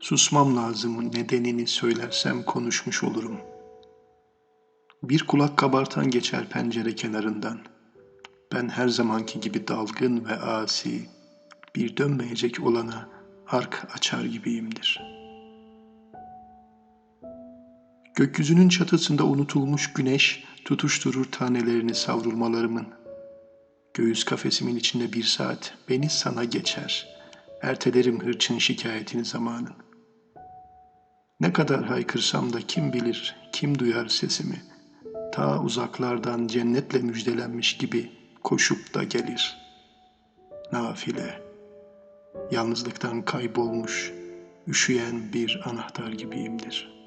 Susmam lazım nedenini söylersem konuşmuş olurum. Bir kulak kabartan geçer pencere kenarından. Ben her zamanki gibi dalgın ve asi, bir dönmeyecek olana ark açar gibiyimdir. Gökyüzünün çatısında unutulmuş güneş tutuşturur tanelerini savrulmalarımın. Göğüs kafesimin içinde bir saat beni sana geçer. Ertelerim hırçın şikayetini zamanın. Ne kadar haykırsam da kim bilir, kim duyar sesimi. Ta uzaklardan cennetle müjdelenmiş gibi koşup da gelir. Nafile, yalnızlıktan kaybolmuş, üşüyen bir anahtar gibiyimdir.''